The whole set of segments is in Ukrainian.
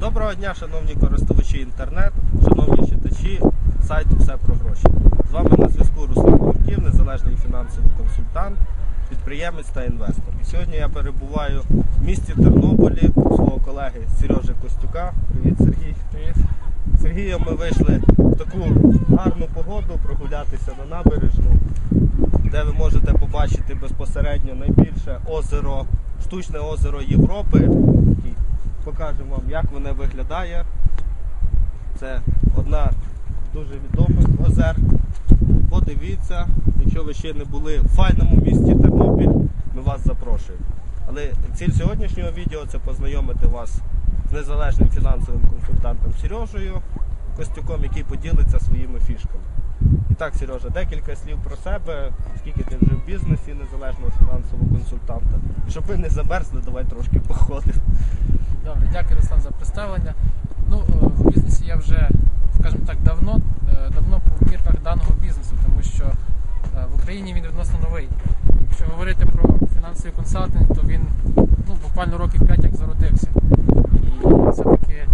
Доброго дня, шановні користувачі інтернет, шановні читачі сайту Все про гроші. З вами на зв'язку Руслан Курків, незалежний фінансовий консультант, підприємець та інвестор. І сьогодні я перебуваю в місті Тернополі у свого колеги Сережи Костюка. Привіт, Сергій. Привіт. З Сергієм ми вийшли в таку гарну погоду прогулятися на набережну, де ви можете побачити безпосередньо найбільше озеро, штучне озеро Європи. Покажемо вам, як воно виглядає. Це одна дуже відомих озер. Подивіться, якщо ви ще не були в файному місті Тернопіль, ми вас запрошуємо. Але ціль сьогоднішнього відео це познайомити вас з незалежним фінансовим консультантом Сережею Костюком, який поділиться своїми фішками. І так, Сережа, декілька слів про себе, скільки ти вже в бізнесі незалежного фінансового консультанта. Щоб ви не замерзли, давай трошки походимо. Добре, дякую, Руслан, за представлення. Ну, е, в бізнесі я вже, скажімо так, давно, е, давно по мірках даного бізнесу, тому що е, в Україні він відносно новий. Якщо говорити про фінансовий консалтинг, то він ну, буквально років 5 як зародився. І все-таки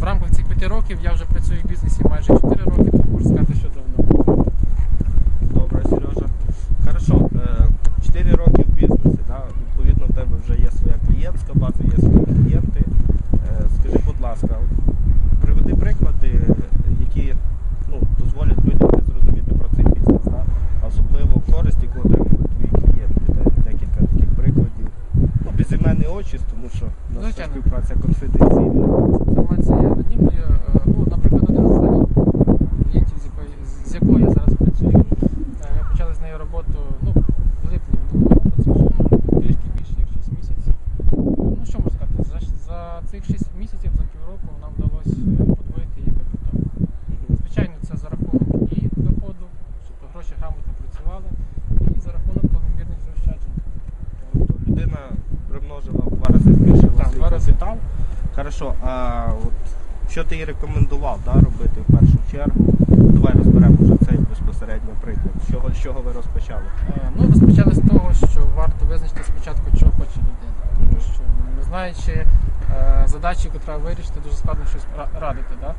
в рамках цих 5 років я вже працюю в бізнесі майже 4 роки, тому можу сказати, що давно. Добре, Сережа. Хорошо, 4 роки в бізнесі, да? відповідно, в тебе вже є своя клієнтська база, є свої клієнти. Е, Скажи, будь ласка, от приведи приклади, які ну, дозволять людям не зрозуміти про цей бізнес, да? а особливо користь, яку отримують твої клієнти. Де- Декілька таких прикладів. Ну, безіменний очість, тому що у нас Звичайно. співпраця конфіденційна. Інформація є анонімною. Е, Ну, наприклад, один з останніх клієнтів, з якою, з якою я зараз працюю, е, ми почали з нею роботу ну, в липні минулого року, це вже трішки більше, як 6 місяців. Е, Ну, що можна сказати, за, за цих 6 місяців, за півроку нам вдалося е, подвоїти її капітал. Звичайно, це за рахунок і доходу, тобто гроші грамотно працювали, і за рахунок планомірних заощаджень. Тобто людина примножила в два рази збільшила Так, свій два рази. капітал. Хорошо, а от що ти їй рекомендував да, робити в першу чергу? Давай розберемо вже цей безпосередньо приклад. З чого, з чого ви розпочали? Е, Ну, розпочали з того, що варто визначити спочатку, чого хоче людина. Тому що не знаючи е, задачі, яку треба вирішити, дуже складно щось ра- радити. Да?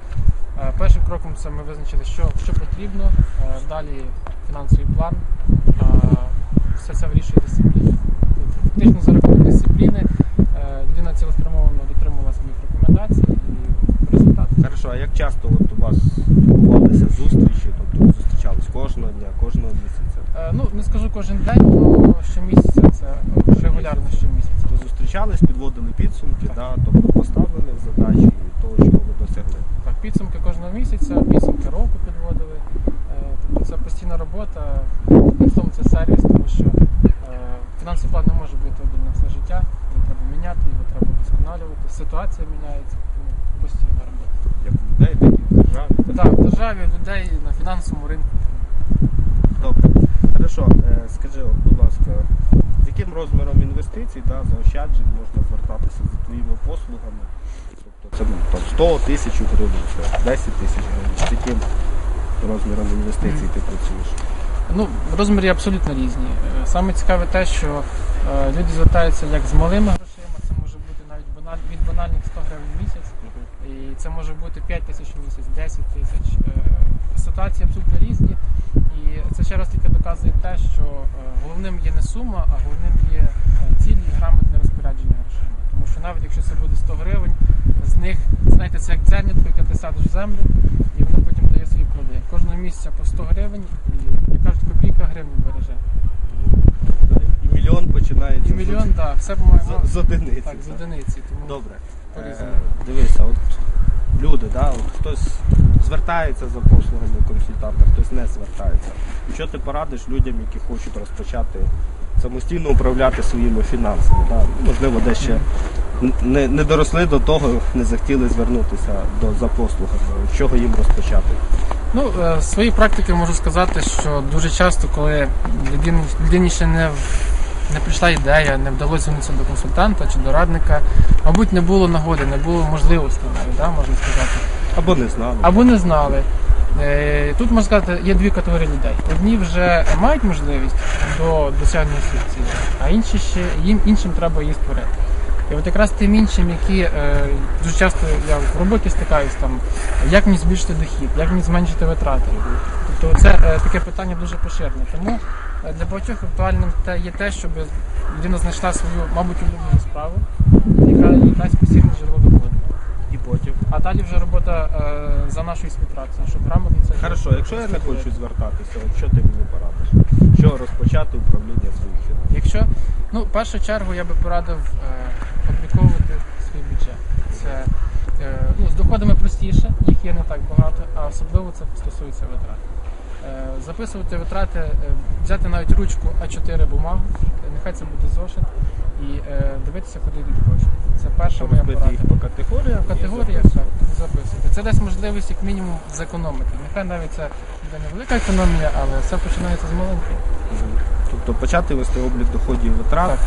Е, першим кроком це ми визначили, що, що потрібно, е, далі фінансовий план, все це вирішує дисципліна. Фактично за рахунок дисципліни е, людина цілеспрямовано дотримувалася моїх рекомендацій і результат. Хорошо, а як часто от у вас відбувалися зустрічі? Тобто зустрічались кожного дня, кожного місяця? Е, Ну, не скажу кожен день, але щомісяця це регулярно щомісяця. Ви зустрічались, підводили підсумки, да, тобто поставлених задач і того, чого ви досягли. Так, підсумки кожного місяця, підсумки року підводили. Е, Тобто це постійна робота, в тому це сервіс, тому що фінансовий план не може бути один на все життя. Його треба міняти, його треба вдосконалювати. Ситуація міняється, тому постійна робота. Як у людей, так і в державі. Так, в державі, людей на фінансовому ринку. Добре. Хорошо, е, скажи, будь ласка, з яким розміром інвестицій, да, заощаджень можна звертатися за твоїми послугами? Тобто це ну, там, 100 тисяч гривень, 10 тисяч гривень. З яким розміром інвестицій ти працюєш? Ну, розміри абсолютно різні. Е, Саме цікаве те, що е, люди звертаються як з малими грошима, це може бути навіть баналь- від банальних 100 гривень в місяць. І це може бути 5 тисяч в місяць, 10 тисяч. Е, Ситуації абсолютно різні. І це ще раз тільки доказує те, що головним є не сума, а головним є ціль і грамотне розпорядження грошима. Тому що навіть якщо це буде 100 гривень, з них, знаєте, це як зернятко, яке ти садиш в землю, і воно потім дає свої плоди. Кожного місяця по 100 гривень, і як кажуть, копійка гривню береже. І мільйон починається І мільйон, так, все по-моєму. з, з одиниці. Так, з так. одиниці. Тому Добре. Е, дивися, от люди, да, от хтось звертається за послугами консультанта, хтось не звертається. Що ти порадиш людям, які хочуть розпочати самостійно управляти своїми фінансами? Да? Можливо, десь ще не, не доросли до того, не захотіли звернутися до, за послугами. З чого їм розпочати? Ну, е, з своєї практики можу сказати, що дуже часто, коли людині, ще не, не прийшла ідея, не вдалося звернутися до консультанта чи до радника, мабуть, не було нагоди, не було можливості навіть, да, можна сказати. Або не знали. Або не знали. Е, Тут можна сказати, є дві категорії людей. Одні вже мають можливість до досягнення своїх а інші ще їм іншим треба її створити. І от якраз тим іншим, які е, дуже часто я в роботі стикаюсь там, як мені збільшити дохід, як мені зменшити витрати. Тобто це е, таке питання дуже поширене. Тому е, для багатьох актуальним те є те, щоб людина знайшла свою, мабуть, улюблену справу, яка їй дасть постійне джерело доходу. І потім. А далі вже робота е, за нашою співпрацею, щоб грамотно це Хорошо, якщо я не хочу звертатися, от що ти мені порадиш? Що розпочати управління своїх фінансів? Якщо, ну, в першу чергу я би порадив е, обліковувати свій бюджет. Це е, ну, з доходами простіше, їх є не так багато, а особливо це стосується витрат. Е, записувати витрати, е, взяти навіть ручку А4 бумагу, нехай це буде зошит, і е, дивитися, куди йдуть гроші. Це перша моя Розбити порада. їх по категоріям. Категоріях так, записувати. Це дасть можливість як мінімум зекономити. Нехай навіть це буде невелика економія, але все починається з маленького. Тобто почати вести облік доходів і витрат, Так.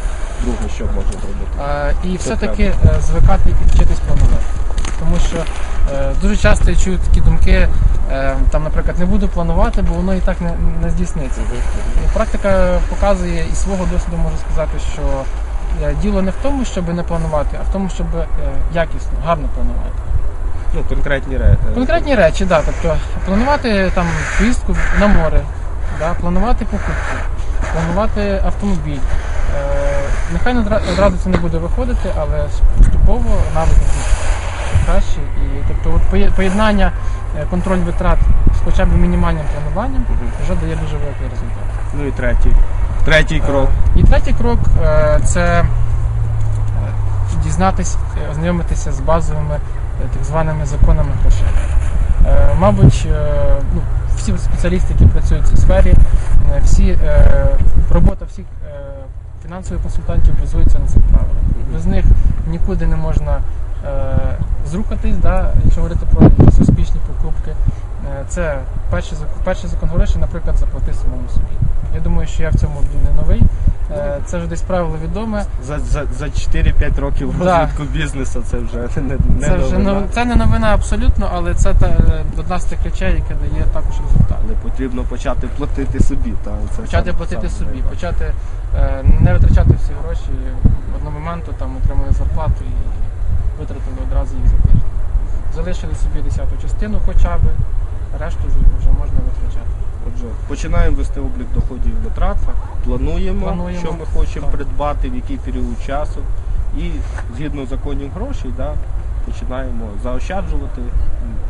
друге, що можна зробити. Е, і все-таки е, звикати і вчитись планувати. Тому що е, дуже часто я чую такі думки, е, там, наприклад, не буду планувати, бо воно і так не, не здійсниться. І практика показує і свого досвіду можу сказати, що діло не в тому, щоб не планувати, а в тому, щоб е, якісно, гарно планувати. Ну, конкретні речі. Конкретні речі, да, тобто планувати там поїздку на море, да, планувати покупки, планувати автомобіль. Е, нехай одразу це не буде виходити, але поступово навик буде краще. І тобто от поєднання е, контроль витрат з хоча б мінімальним плануванням вже дає дуже великий результат. Ну і третій. Третій крок. І третій крок е, це е, дізнатись, е, ознайомитися з базовими так званими законами грошей. Мабуть, ну, всі спеціалісти, які працюють в цій сфері, всі, робота всіх фінансових консультантів базується на цих правилах. Без них нікуди не можна зрухатись, да, якщо говорити про якісь успішні покупки. Е, Це перший, зак- перший закон грошей, наприклад, заплати самому собі. Я думаю, що я в цьому не новий. Е, Це вже десь правило відоме. За, за, за 4-5 років Да. розвитку бізнесу це вже не, не Це вже новина. це не новина абсолютно, але це та, е, одна з тих речей, яка дає також результат. Але потрібно почати платити собі. Та, це Почати саме- платити саме собі, почати е, не витрачати всі гроші в одному моменту, там отримали зарплату і витратили одразу їх за тиждень. Залишили собі десяту частину хоча б, решту вже можна витрачати. Отже, починаємо вести облік доходів і витрат, плануємо, Плануємо, що ми хочемо так. придбати, в який період часу. І згідно законів грошей, да, починаємо заощаджувати,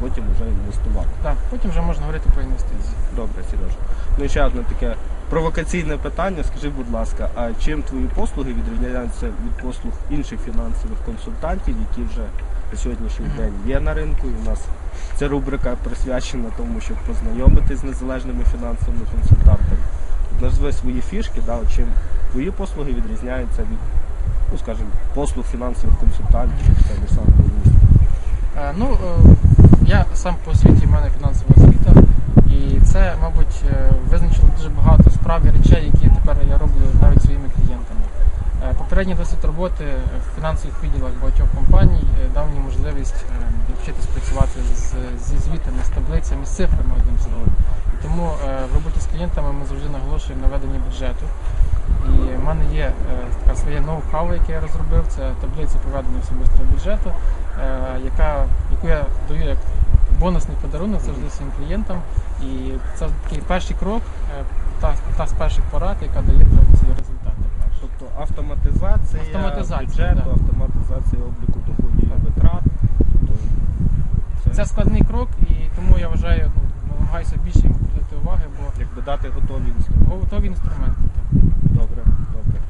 потім вже інвестувати. Так, потім вже можна говорити про інвестиції. Добре, Сережа. Ну і ще одне таке провокаційне питання. Скажи, будь ласка, а чим твої послуги відрізняються від послуг інших фінансових консультантів, які вже сьогоднішній день є на ринку? І у нас ця рубрика присвячена тому, щоб познайомитись з незалежними фінансовими консультантами. Назви свої фішки, да, чим твої послуги відрізняються від, ну скажімо, послуг фінансових консультантів того самого міста. Е, Ну, е, я сам по освіті в мене фінансова освіта, і це, мабуть, е, визначило дуже багато справ і речей, які тепер я роблю навіть своїми клієнтами. Е, Попередній досвід роботи в фінансових відділах багатьох компаній е, дав мені можливість е, навчитись працювати з, зі звітами, з таблицями, з цифрами одним словом. Тому е, в роботі з клієнтами ми завжди наголошуємо на веденні бюджету. І в мене є е, така своє ноу-хау, яке я розробив. Це таблиця проведення особистого бюджету, е, яка, яку я даю як бонусний подарунок завжди своїм клієнтам. І це такий перший крок, е, та, та з перших порад, яка дає вже ці результати. Тобто автоматизація, Автоматизація, бюджету, да. автоматизація обліку доходів і витрат. Тобто Це складний крок, і тому я вважаю, ну, намагаюся більше йому приділити уваги, бо якби дати готові інструменти. готові інструменти. Добре, добре.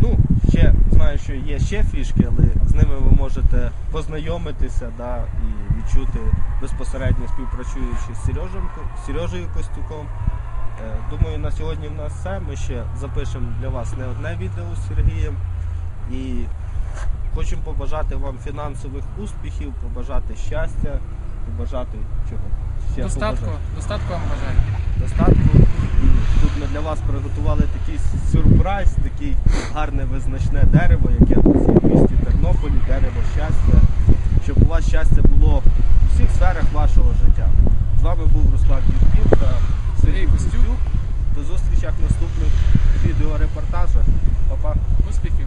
Ну, ще знаю, що є ще фішки, але з ними ви можете познайомитися да, і відчути безпосередньо співпрацюючи з Сережем, Сережею Костюком. Е, Думаю, на сьогодні в нас все. Ми ще запишемо для вас не одне відео з Сергієм. І хочемо побажати вам фінансових успіхів, побажати щастя, побажати чого? Ще Достатку, побажати? достатку вам бажаю. достатку. І тут ми для вас приготували такий сюрприз, такий гарне визначне дерево, яке в місті Тернополі, дерево щастя, щоб у вас щастя було у всіх сферах вашого життя. З вами був Руслан Юрків та Сергій Костюк. До зустрічі в наступних відеорепортажах. Па-па. Успіхів!